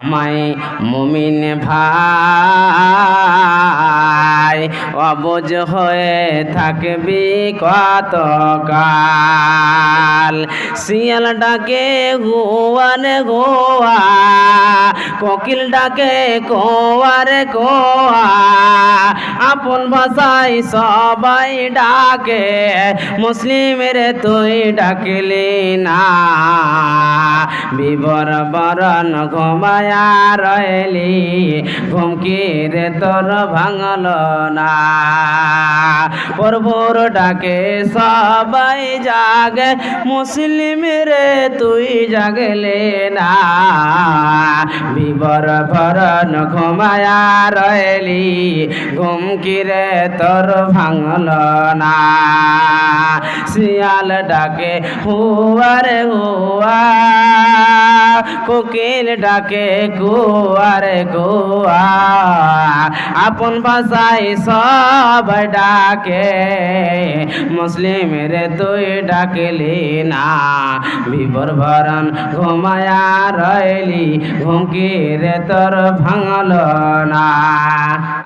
মাই মুমিন ভাই, অবুজ হয়ে থাকবি কত কাল শিয়াল ডাকে গোয়ারে গোয়া, কোকিল ডাকে, কোয়ারে কোয়া আপন ভাষায় সবাই ডাকে, মুসলিমের তুই ডাকলি না। বিবর বরণ ঘুমায়া রইলি ঘুমকি রে তোর ভাঙল না। প্রভুর ডাকে সবাই জাগে, মুসলিম রে তুই জাগলে না। বিবর ভরণ ঘুমায়া রইলি ঘুমকি রে তোর ভাঙল না। শিয়াল ডাকে, হুয়ারে হুয়া। কোকিল ডাকে কুয়ারে কুয়া আপন ভাষায় সব ডাকে, মুসলিম রে, তুই ডাকলি না। বিবর ভরণ ঘুমায়া রইলি, ঘুমকি রে, তোর ভাঙল না।